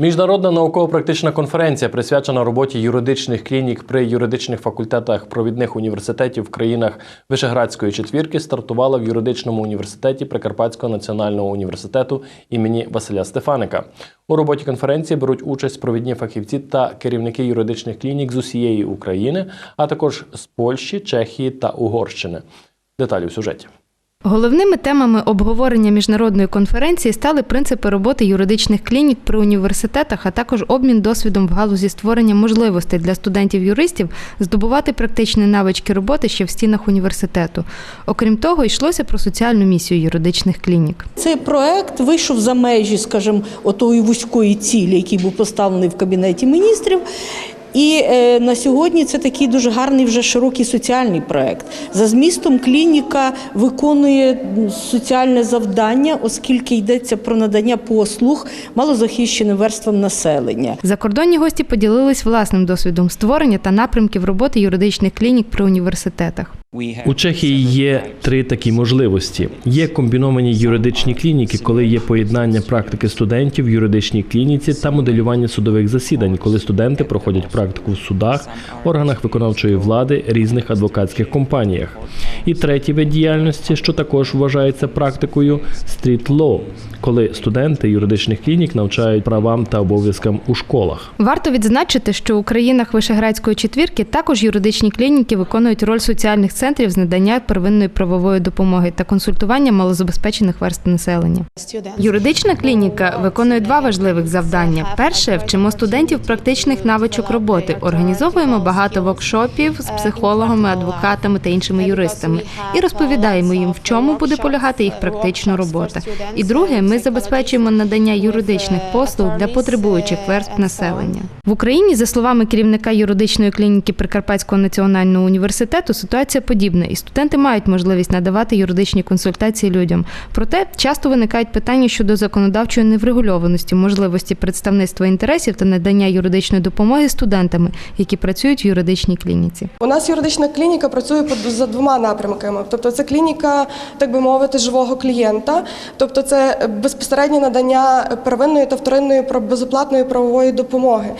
Міжнародна науково-практична конференція, присвячена роботі юридичних клінік при юридичних факультетах провідних університетів в країнах Вишеградської четвірки, стартувала в юридичному університеті Прикарпатського національного університету імені Василя Стефаника. У роботі конференції беруть участь провідні фахівці та керівники юридичних клінік з усієї України, а також з Польщі, Чехії та Угорщини. Деталі в сюжеті. Головними темами обговорення міжнародної конференції стали принципи роботи юридичних клінік при університетах, а також обмін досвідом в галузі створення можливостей для студентів-юристів здобувати практичні навички роботи ще в стінах університету. Окрім того, йшлося про соціальну місію юридичних клінік. Цей проект вийшов за межі, скажімо, отої вузької цілі, який був поставлений в кабінеті міністрів. І е, на сьогодні це такий дуже гарний вже широкий соціальний проект. За змістом клініка виконує соціальне завдання, оскільки йдеться про надання послуг малозахищеним верствам населення. Закордонні гості поділились власним досвідом створення та напрямків роботи юридичних клінік при університетах. У Чехії є три такі можливості: є комбіновані юридичні клініки, коли є поєднання практики студентів в юридичній клініці та моделювання судових засідань, коли студенти проходять практику в судах, органах виконавчої влади, різних адвокатських компаніях. І третій вид діяльності, що також вважається практикою стріт лоу, коли студенти юридичних клінік навчають правам та обов'язкам у школах. Варто відзначити, що у країнах Вишеградської четвірки також юридичні клініки виконують роль соціальних центрів з надання первинної правової допомоги та консультування малозабезпечених верств населення. Юридична клініка виконує два важливих завдання: перше вчимо студентів практичних навичок роботи, організовуємо багато воркшопів з психологами, адвокатами та іншими юристами і розповідаємо їм, в чому буде полягати їх практична робота. І друге, ми забезпечуємо надання юридичних послуг для потребуючих верств населення в Україні. За словами керівника юридичної клініки Прикарпатського національного університету, ситуація подібна, і студенти мають можливість надавати юридичні консультації людям. Проте часто виникають питання щодо законодавчої неврегульованості, можливості представництва інтересів та надання юридичної допомоги студентами, які працюють в юридичній клініці. У нас юридична клініка працює за двома напрямками. Тобто, це клініка, так би мовити, живого клієнта, тобто це безпосереднє надання первинної та вторинної безоплатної правової допомоги.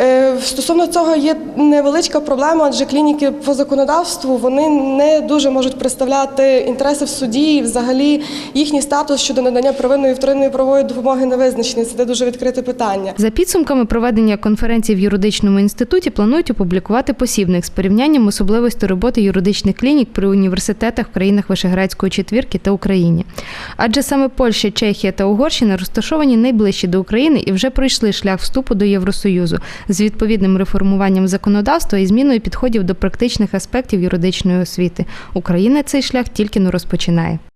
Е, Стосовно цього є невеличка проблема, адже клініки по законодавству вони не дуже можуть представляти інтереси в суді, і взагалі їхній статус щодо надання первинної вторинної правової допомоги не визначений. Це дуже відкрите питання. За підсумками проведення конференції в юридичному інституті планують опублікувати посібник з порівнянням особливостей роботи юридичних клінік при університетах в країнах Вишеградської четвірки та Україні. Адже саме Польща, Чехія та Угорщина розташовані найближче до України і вже пройшли шлях вступу до Євросоюзу з відповідним реформуванням законодавства і зміною підходів до практичних аспектів юридичної освіти. Україна цей шлях тільки не розпочинає.